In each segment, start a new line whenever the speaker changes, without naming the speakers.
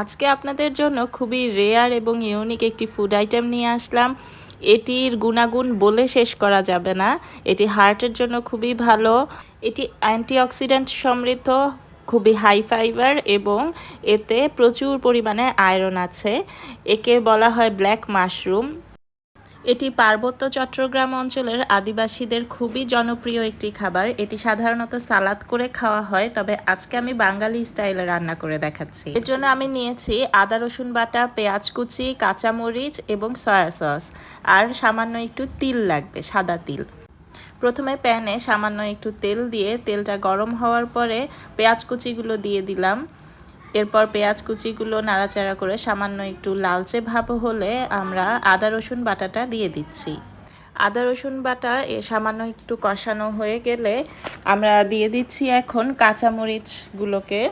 আজকে আপনাদের জন্য খুবই রেয়ার এবং ইউনিক একটি ফুড আইটেম নিয়ে আসলাম। এটির গুণাগুণ বলে শেষ করা যাবে না। এটি হার্টের জন্য খুবই ভালো। এটি অ্যান্টিঅক্সিডেন্ট সমৃদ্ধ, খুবই হাই ফাইবার এবং এতে প্রচুর পরিমাণে আয়রন আছে। একে বলা হয় ব্ল্যাক মাশরুম এটি পার্বত্য চট্টগ্রাম অঞ্চলের আদিবাসীদের খুবই জনপ্রিয় একটি খাবার। এটি সাধারণত সালাদ করে খাওয়া হয়, তবে আজকে আমি বাঙালি স্টাইলে রান্না করে দেখাচ্ছি। এর জন্য আমি নিয়েছি আদা, রসুন বাটা, পেঁয়াজ কুচি, কাঁচামরিচ এবং সয়া সস। আর সামান্য একটু তিল লাগবে, সাদা তিল। প্রথমে প্যানে সামান্য একটু তেল দিয়ে তেলটা গরম হওয়ার পরে পেঁয়াজ কুচিগুলো দিয়ে দিলাম। এরপর পেঁয়াজ কুচিগুলো নাড়াচাড়া করে সামান্য একটু লালচে ভাব হলে আমরা আদা, রসুন বাটাটা দিয়ে দিচ্ছি। আদা, রসুন বাটা এ সামান্য একটু কষানো হয়ে গেলে আমরা দিয়ে দিচ্ছি এখন কাঁচামরিচগুলোকে।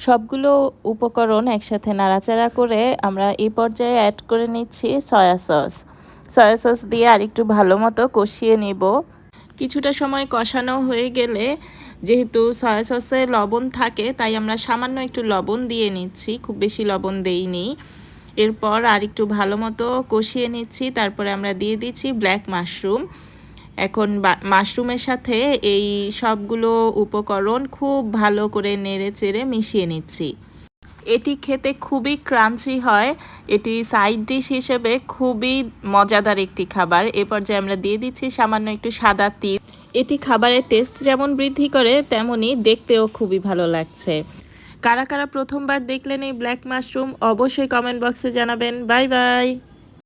সবগুলো উপকরণ একসাথে নাড়াচাড়া করে আমরা এই পর্যায়ে অ্যাড করে নিচ্ছি সয়া সস সয়া সস দিয়ে আরেকটু ভালো মতো কষিয়ে নিব। কিছুটা সময় কষানো হয়ে গেলে যেহেতু সয়া সসে লবণ থাকে, তাই আমরা সামান্য একটু লবণ দিয়ে নিচ্ছি, খুব বেশি লবণ দেইনি। এরপর আর একটু ভালো মতো কষিয়ে নিচ্ছি, তারপরে আমরা দিয়ে দিচ্ছি ব্ল্যাক মাশরুম এখন মাশরুমের সাথে এই সবগুলো উপকরণ খুব ভালো করে নেড়ে চেড়ে মিশিয়ে নিচ্ছি। এটি খেতে খুবই ক্রাঞ্চি হয়। এটি সাইড ডিশ হিসেবে খুবই মজাদার একটি খাবার। এ পর্যায়ে আমরা দিয়ে দিচ্ছি সামান্য একটু সাদা তিল। এটি খাবারের টেস্ট যেমন বৃদ্ধি করে, তেমনি দেখতেও খুবই ভালো লাগছে। কারা কারা প্রথমবার দেখলেন এই ব্ল্যাক মাশরুম অবশ্যই কমেন্ট বক্সে জানাবেন। Bye bye